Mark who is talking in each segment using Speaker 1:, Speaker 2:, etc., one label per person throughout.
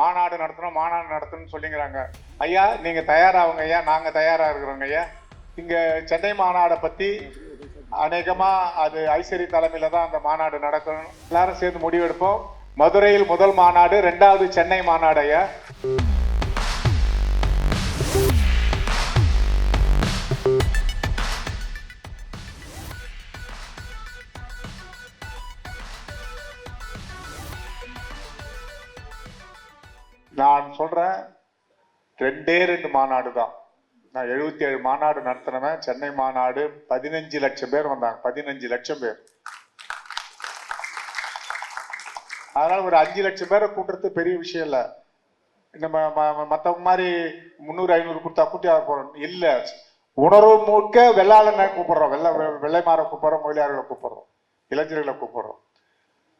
Speaker 1: மாநாடு நடத்தணும் மாநாடு நடத்தணும்னு சொல்லிங்கிறாங்க. ஐயா நீங்கள் தயாராகுங்க ஐயா நாங்கள் தயாராக இருக்கிறோங்க ஐயா. இங்கே சென்னை மாநாடை பற்றி அநேகமாக அது ஐஸ்வரி தலைமையில் தான் அந்த மாநாடு நடக்கணும். எல்லாரும் சேர்ந்து முடிவெடுப்போம். மதுரையில் முதல் மாநாடு ரெண்டாவது சென்னை மாநாடு ஐயா. ரெண்டே ரெண்டு மாநாடு தான். நான் எழுபத்தி ஏழு மாநாடு நடத்தினவன். சென்னை மாநாடு பதினஞ்சு லட்சம் பேர் வந்தாங்க. பதினஞ்சு லட்சம் பேர். அதனால ஒரு அஞ்சு லட்சம் பேரை கூட்டுறது பெரிய விஷயம் இல்லை. நம்ம ம- மாதிரி முந்நூறு ஐநூறு கொடுத்தா கூட்டியா போறோம். இல்லை. உணர்வு மூக்க வெள்ளாளனை கூப்பிடுறோம். வெள்ளை வெள்ளை மாற கூப்பிடுறோம் மொழியாளர்களை கூப்பிடுறோம். இளைஞர்களை கூப்பிடுறோம்.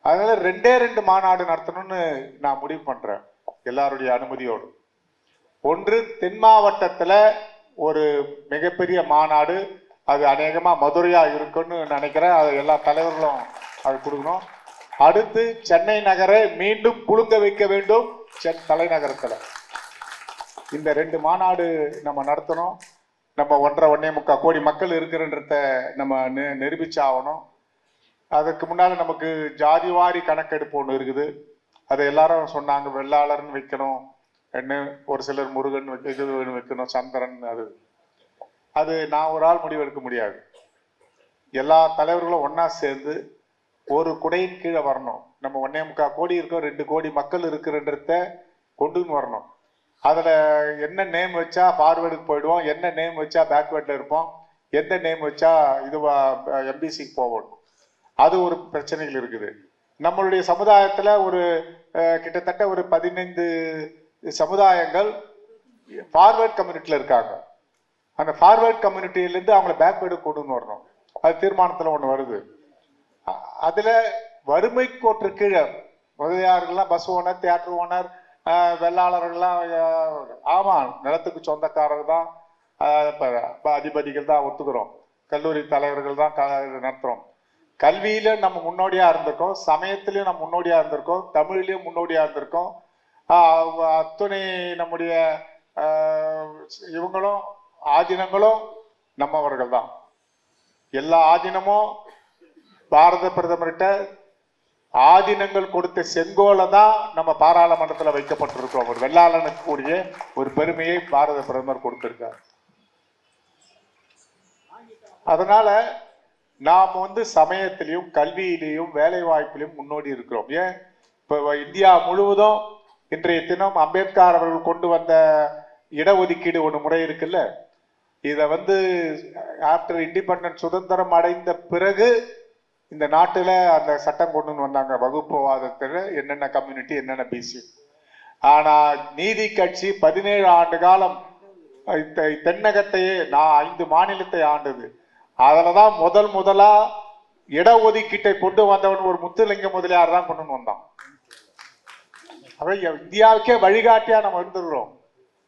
Speaker 1: அதனால ரெண்டே ரெண்டு மாநாடு நடத்தணும்னு நான் முடிவு பண்றேன். எல்லாருடைய அனுமதியோடு. ஒன்று தென் மாவட்டத்தில் ஒரு மிகப்பெரிய மாநாடு. அது அநேகமாக மதுரையாக இருக்குன்னு நினைக்கிறேன். அது எல்லா தலைவர்களும் அது கொடுக்கணும். அடுத்து சென்னை நகரை மீண்டும் புழுங்க வைக்க வேண்டும் சென் தலைநகரத்தில். இந்த ரெண்டு மாநாடு நம்ம நடத்தணும். நம்ம ஒன்றரை ஒன்னே முக்கால் கோடி மக்கள் இருக்கிறன்றத நம்ம நெ நிரூபிச்சாகணும். அதுக்கு முன்னால் நமக்கு ஜாதிவாரி கணக்கெடுப்பு ஒன்று இருக்குது. அதை எல்லாரும் சொன்னாங்க வெள்ளாளர்னு வைக்கணும். என்ன ஒரு சிலர் முருகன் வைக்க இது வைக்கணும் சந்திரன் அது. அது நான் ஒரு ஆள் முடிவெடுக்க முடியாது. எல்லா தலைவர்களும் ஒன்றா சேர்ந்து ஒரு குடையின் கீழே வரணும். நம்ம ஒன்னே முக்கால் கோடி இருக்கோம் ரெண்டு கோடி மக்கள் இருக்கிறன்றத கொண்டுன்னு வரணும். அதில் என்ன நேம் வச்சா ஃபார்வேர்டுக்கு போயிடுவோம் என்ன நேம் வச்சா பேக்வேர்டில் இருப்போம் எந்த நேம் வச்சா இதுவா எம்பிசிக்கு போவோம். அது ஒரு பிரச்சனைகள் இருக்குது. நம்மளுடைய சமுதாயத்தில் ஒரு கிட்டத்தட்ட ஒரு பதினைந்து சமுதாயங்கள் ஃபார்வேர்ட் கம்யூனிட்டியில் இருக்காங்க. அந்த ஃபார்வேர்ட் கம்யூனிட்டியிலேருந்து அவங்கள பேக்வேர்டு கொண்டு வரணும். அது தீர்மானத்தில் ஒன்று வருது. அதில் வறுமை கோற்று கீழே முதலியார்கள்லாம் பஸ் ஓனர் தியேட்டர் ஓனர் வெள்ளாளர்கள்லாம் ஆமாம் நிலத்துக்கு சொந்தக்காரர் தான். இப்போ அதிபதிகள் தான் ஒத்துக்கிறோம். கல்லூரி தலைவர்கள் தான் க- கல்வியில நம்ம முன்னோடியாக இருந்திருக்கோம். சமயத்திலையும் நம்ம முன்னோடியாக இருந்திருக்கோம். தமிழ்லேயும் முன்னோடியாக இருந்திருக்கோம். அத்துணை நம்முடைய இவங்களும் ஆதீனங்களும் நம்மவர்கள் தான் எல்லா ஆதீனமும் பாரத பிரதமர்கிட்ட ஆதீனங்கள் கொடுத்த செங்கோலை தான் நம்ம பாராளுமன்றத்தில் வைக்கப்பட்டிருக்கோம். ஒரு வெள்ளாளனுக்கு கூடிய ஒரு பெருமையை பாரத பிரதமர் கொடுத்திருக்கார். அதனால நாம் வந்து சமயத்திலையும் கல்வியிலையும் வேலை வாய்ப்பிலையும் முன்னோடி இருக்கிறோம். ஏன்? இப்போ இந்தியா முழுவதும் இன்றைய தினம் அம்பேத்கர் அவர்கள் கொண்டு வந்த இடஒதுக்கீடு ஒன்று முறை இருக்குல்ல? இதை வந்து ஆஃப்டர் இண்டிபெண்டன்ஸ் சுதந்திரம் அடைந்த பிறகு இந்த நாட்டில் அந்த சட்டம் கொண்டு வந்தாங்க. வகுப்புவாதத்தில் என்னென்ன கம்யூனிட்டி என்னென்ன பிசி ஆனால் நீதி கட்சி பதினேழு ஆண்டு காலம் இந்த தென்னகத்தையே நான் ஐந்து மாநிலத்தை ஆண்டது. அதில் தான் முதல் முதலாக இடஒதுக்கீட்டை கொண்டு வந்தவன் ஒரு முத்துலிங்க முதலியார் தான் கொண்டு வந்தான். அவை இந்தியாவுக்கே வழிகாட்டியா நம்ம இருந்துடுறோம்.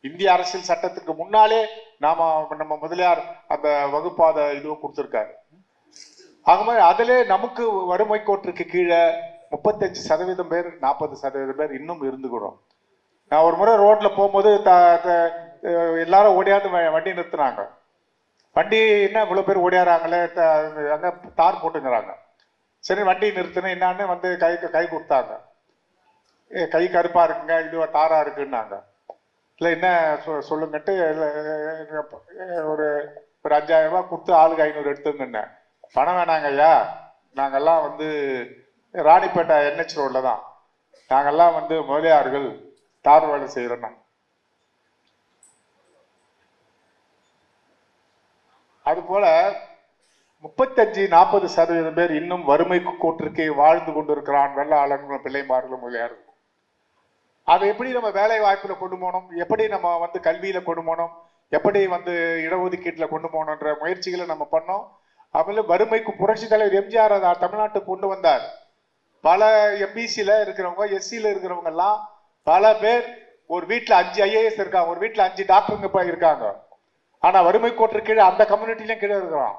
Speaker 1: இந்திய அரசியல் சட்டத்துக்கு முன்னாலே நாம நம்ம முதலியார் அந்த வகுப்பாத இதுவும் கொடுத்துருக்காரு. ஆக மாதிரி அதிலே நமக்கு வறுமை கோட்டிற்கு கீழே முப்பத்தஞ்சு சதவீதம் பேர் நாற்பது சதவீதம் பேர் இன்னும் இருந்துக்கிறோம். நான் ஒரு முறை ரோட்ல போகும்போது த- த- எல்லாரும் ஓடியாந்து வ- வண்டி நிறுத்துனாங்க. வண்டி என்ன இவ்வளோ பேர் ஓடியாராங்களே அங்கே தார் போட்டுங்கிறாங்க. சரி வண்டி நிறுத்தினேன் என்னான்னு வந்து கை கை கொடுத்தாங்க. கை கருப்பாக இருக்குங்க இது தாரா இருக்குன்னாங்க. இல்லை என்ன சொ- சொல்லுங்கட்டு ஒரு ஒரு அஞ்சாயிரம் ரூபா கொடுத்து ஆளுக்கு ஐநூறு எடுத்துங்கன்னேன். பணம் வேணாங்க ஐயா. நாங்கள்லாம் வந்து ராணிப்பேட்டை என்ஹெச் ரோடில் தான். நாங்கள்லாம் வந்து முதலியார்கள் தார் வேலை செய்யறோம் நாங்க அதுபோல முப்பத்தஞ்சு நாற்பது சதவீதம் பேர் இன்னும் வறுமை கூட்டிற்கே வாழ்ந்து கொண்டிருக்கிறான் வெள்ளாளர்களும் பிள்ளைமார்களும் முதலியார்கள் அதை எப்படி நம்ம வேலை வாய்ப்புல கொண்டு போகணும்? எப்படி நம்ம வந்து கல்வியில கொண்டு போகணும்? எப்படி வந்து இடஒதுக்கீட்டுல கொண்டு போகணுன்ற முயற்சிகளை நம்ம பண்ணோம். அதுல வறுமைக்கு புரட்சி தலைவர் எம்ஜிஆர் அதை தமிழ்நாட்டுக்கு கொண்டு வந்தார். பல எம்பிசியில இருக்கிறவங்க எஸ்சியில இருக்கிறவங்க எல்லாம் பல பேர் ஒரு வீட்டுல அஞ்சு ஐஏஎஸ் இருக்காங்க ஒரு வீட்டுல அஞ்சு டாக்டருங்க போய் இருக்காங்க. ஆனா வறுமை கோட்டு கீழே அந்த கம்யூனிட்டிலையும் கீழே இருக்கிறான்.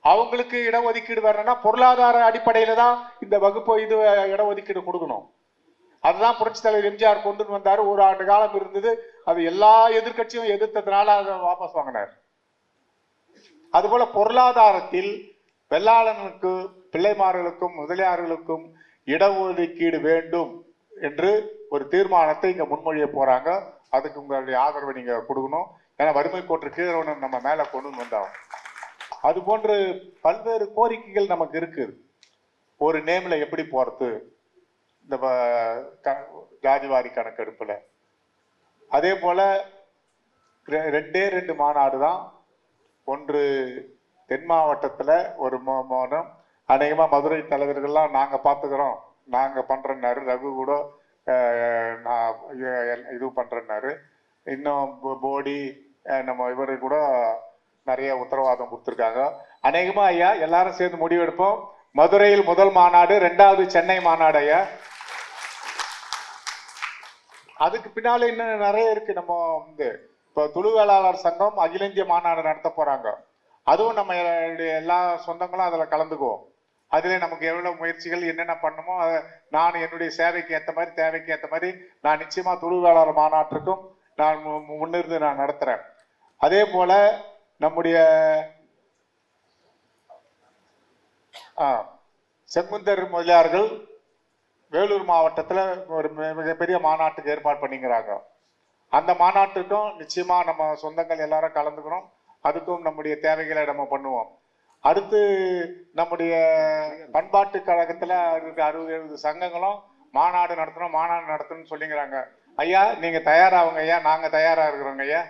Speaker 1: அவங்களுக்கு இடஒதுக்கீடு வரணும்னா பொருளாதார அடிப்படையில தான் இந்த வகுப்பு இது இடஒதுக்கீடு கொடுக்கணும். அதுதான் புரட்சி தலைவர் எம்ஜிஆர் கொண்டு வந்தார். ஒரு ஆண்டு காலம் இருந்தது. அது எல்லா எதிர்க்கட்சியும் எதிர்த்ததுனால அதை வாபஸ் வாங்கினார். அதுபோல பொருளாதாரத்தில் வெள்ளாளனுக்கு பிள்ளைமார்களுக்கும் முதலியார்களுக்கும் இடஒதுக்கீடு வேண்டும் என்று ஒரு தீர்மானத்தை இங்க முன்மொழிய போறாங்க. அதுக்கு உங்களுடைய ஆதரவை நீங்க கொடுக்கணும். ஏன்னா வறுமை கோற்று கீழே நம்ம மேல கொண்டு வந்தோம் அது போன்று பல்வேறு கோரிக்கைகள் நமக்கு இருக்கு. ஒரு நேம்ல எப்படி போறது? இந்த வ- க- ஜாதிவாரி கணக்கெடுப்புல. அதே போல ரெ- ரெண்டே ரெண்டு மாநாடு தான். ஒன்று தென் மாவட்டத்தில் ஒரு மோ- மோனம் அநேகமாக மதுரை தலைவர்கள்லாம் நாங்கள் பார்த்துக்கிறோம் நாங்கள் பண்றேன்னாரு. ரகு கூட நான் இது பண்றேன்னாரு. இன்னும் போடி நம்ம இவரு கூட நிறைய உத்தரவாதம் கொடுத்துருக்காங்க. அநேகமாக ஐயா எல்லாரும் சேர்ந்து முடிவெடுப்போம். மதுரையில் முதல் மாநாடு ரெண்டாவது சென்னை மாநாடு ஐயா அதுக்கு பின்னால இன்னும் நிறைய இருக்கு. நம்ம வந்து இப்போ துளு வேளாளர் சங்கம் அகில இந்திய மாநாடு நடத்த போறாங்க. அதுவும் நம்ம எல்லா- சொந்தங்களும் அதுல கலந்துக்குவோம். அதுல நமக்கு எவ்வளவு முயற்சிகள் என்னென்ன பண்ணுமோ அதை நான் என்னுடைய சேவைக்கு ஏத்த மாதிரி தேவைக்கு ஏத்த மாதிரி நான் நிச்சயமா துளு மாநாட்டிற்கும் நான் மு- முன்னிருந்து நான் நடத்துறேன். அதே போல நம்முடைய செங்குந்தர் முதலியார்கள் வேலூர் மாவட்டத்தில் ஒரு மிகப்பெரிய மாநாட்டுக்கு ஏற்பாடு பண்ணிக்கிறாங்க. அந்த மாநாட்டுக்கும் நிச்சயமா நம்ம சொந்தங்கள் எல்லாரும் கலந்துக்கிறோம் அதுக்கும் நம்முடைய தேவைகளை நம்ம பண்ணுவோம். அடுத்து நம்முடைய பண்பாட்டு கழகத்தில் இருக்க அறுபது எழுபது சங்கங்களும் மாநாடு நடத்தணும் மாநாடு நடத்தணும்னு சொல்லிங்கிறாங்க ஐயா நீங்க தயாராகுங்க ஐயா. நாங்க தயாரா இருக்கிறோங்க ஐயா.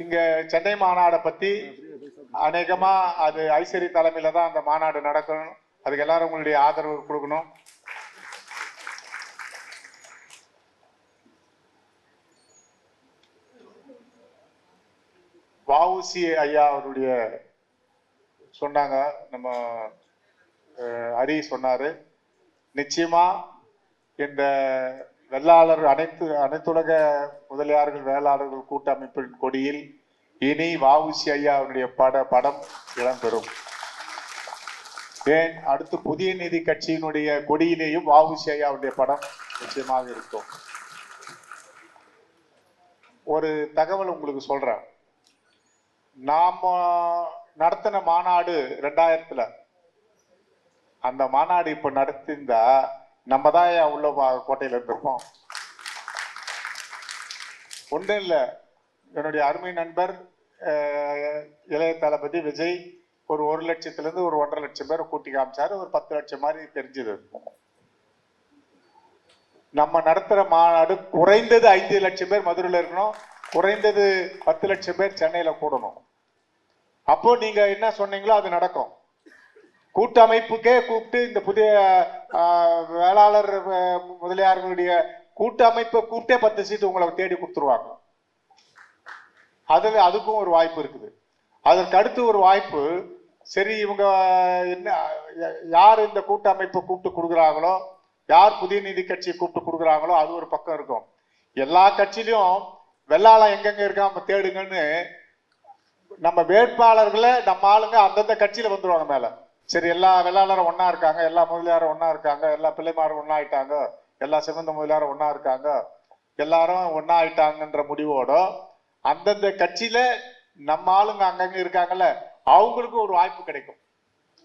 Speaker 1: இங்க சென்னை மாநாடை பத்தி அநேகமா அது ஐசரி தலைமையில தான் அந்த மாநாடு நடக்கணும். அதுக்கு எல்லாரும் உங்களுடைய ஆதரவு கொடுக்கணும். வஉசி ஐயா அவருடைய சொன்னாங்க. நம்ம ஹரி சொன்னாரு. நிச்சயமா இந்த வெள்ளாளர் அனைத்து அனைத்துலக முதலியார்கள் வேளாளர்கள் கூட்டமைப்பின் கொடியில் இனி வாவுசி ஐயா அவருடைய பட படம் இடம்பெறும். ஏன்? அடுத்து புதிய நீதி கட்சியினுடைய கொடியிலேயும் வாவுசி ஐயா அவருடைய படம் நிச்சயமாக இருக்கும். ஒரு தகவல் உங்களுக்கு சொல்றேன். நாம நடத்தின மாநாடு ரெண்டாயிரத்துல. அந்த மாநாடு இப்ப நடத்திருந்தா நம்ம தான் உள்ள கோட்டையில இருந்திருப்போம். ஒன்றும் இல்லை. என்னுடைய அருமை நண்பர் இளைய தளபதி விஜய் ஒரு ஒரு லட்சத்துலேருந்து ஒரு ஒன்றரை லட்சம் பேரை கூட்டி காமிச்சாரு. ஒரு பத்து லட்சம் மாதிரி தெரிஞ்சது. நம்ம நடத்துகிற மாநாடு குறைந்தது ஐந்து லட்சம் பேர் மதுரையில் இருக்கணும். குறைந்தது பத்து லட்சம் பேர் சென்னையில் கூடணும். அப்போ நீங்கள் என்ன சொன்னீங்களோ அது நடக்கும். கூட்டமைப்புக்கே கூப்பிட்டு இந்த புதிய வேளாளர் முதலியார்களுடைய கூட்டமைப்பை கூப்பிட்டே பத்து சீட்டு உங்களை தேடி கொடுத்துருவாங்க. அதில் அதுக்கும் ஒரு வாய்ப்பு இருக்குது. அதற்கு அடுத்து ஒரு வாய்ப்பு சரி இவங்க என்ன யா- யார் இந்த கூட்டமைப்பை கூப்பிட்டு கொடுக்குறாங்களோ யார் புதிய நீதி கட்சியை கூப்பிட்டு கொடுக்குறாங்களோ அது ஒரு பக்கம் இருக்கும். எல்லா கட்சியிலையும் வெள்ளாளம் எங்கெங்க இருக்காம தேடுங்கன்னு நம்ம வேட்பாளர்களை நம்ம ஆளுங்க அந்தந்த கட்சியில வந்துருவாங்க மேல. சரி எல்லா வெள்ளாளரும் ஒன்னா இருக்காங்க எல்லா முதலியாரும் ஒன்னா இருக்காங்க எல்லா பிள்ளைமாரும் ஒன்னா ஆயிட்டாங்க எல்லா சிவந்த முதலியாரும் ஒன்னா இருக்காங்க எல்லாரும் ஒன்னா ஆயிட்டாங்கன்ற முடிவோட அந்தந்த கட்சியில நம்ம ஆளுங்க அங்கங்க இருக்காங்கல்ல அவங்களுக்கும் ஒரு வாய்ப்பு கிடைக்கும்.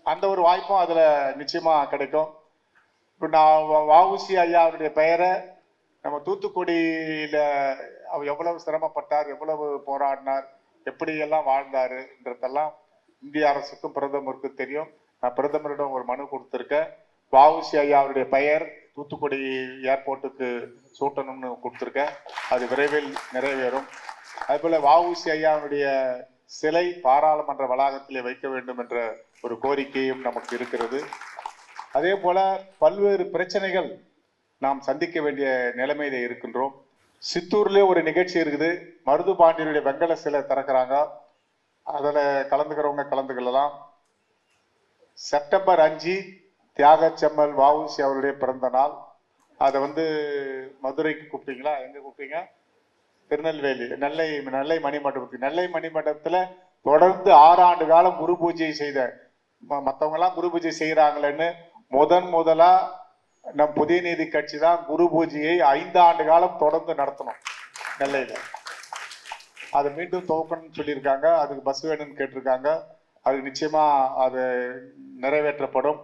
Speaker 1: அந்த ஒரு வாய்ப்பும் அதுல நிச்சயமா கிடைக்கும். இப்போ நான் வ- வஉசி ஐயா அவருடைய பெயரை நம்ம தூத்துக்குடியில அவர் எவ்வளவு சிரமப்பட்டார் எவ்வளவு போராடினார் எப்படி எல்லாம் வாழ்ந்தாருன்றதெல்லாம் இந்திய அரசுக்கும் பிரதமருக்கும் தெரியும். நான் பிரதமரிடம் ஒரு மனு கொடுத்துருக்கேன். வஉசி ஐயா அவருடைய பெயர் தூத்துக்குடி ஏர்போர்ட்டுக்கு சூட்டணும்னு கொடுத்துருக்கேன். அது விரைவில் நிறைவேறும். அதுபோல வஉசி ஐயாவுடைய சிலை பாராளுமன்ற வளாகத்திலே வைக்க வேண்டும் என்ற ஒரு கோரிக்கையும் நமக்கு இருக்கிறது. அதே போல பல்வேறு பிரச்சனைகள் நாம் சந்திக்க வேண்டிய நிலைமையில இருக்கின்றோம். சித்தூர்லயே ஒரு நிகழ்ச்சி இருக்குது. மருது பாண்டியனுடைய வெங்கல சிலை திறக்கிறாங்க. அதில் கலந்துக்கிறவங்க கலந்துக்கலாம் செப்டம்பர் அஞ்சு தியாகச்செம்மல் வஉசி அவருடைய பிறந்த நாள். அதை வந்து மதுரைக்கு கூப்பிட்டீங்களா? எங்க கூப்பிட்டீங்க? திருநெல்வேலி நெல்லை நெல்லை மணிமண்டபத்துக்கு. நெல்லை மணிமண்டபத்தில் தொடர்ந்து ஆறு ஆண்டு காலம் குரு பூஜை செய்த ம- குரு பூஜை செய்கிறாங்களேன்னு முதன் முதலாக நம் புதிய நீதி கட்சி தான் குரு பூஜையை ஐந்து ஆண்டு காலம் தொடர்ந்து நடத்தணும் நெல்லையில். அது மீண்டும் துவக்கணும்னு சொல்லியிருக்காங்க. அதுக்கு பஸ் வேணும்னு கேட்டிருக்காங்க. அது நிச்சயமாக அது நிறைவேற்றப்படும்.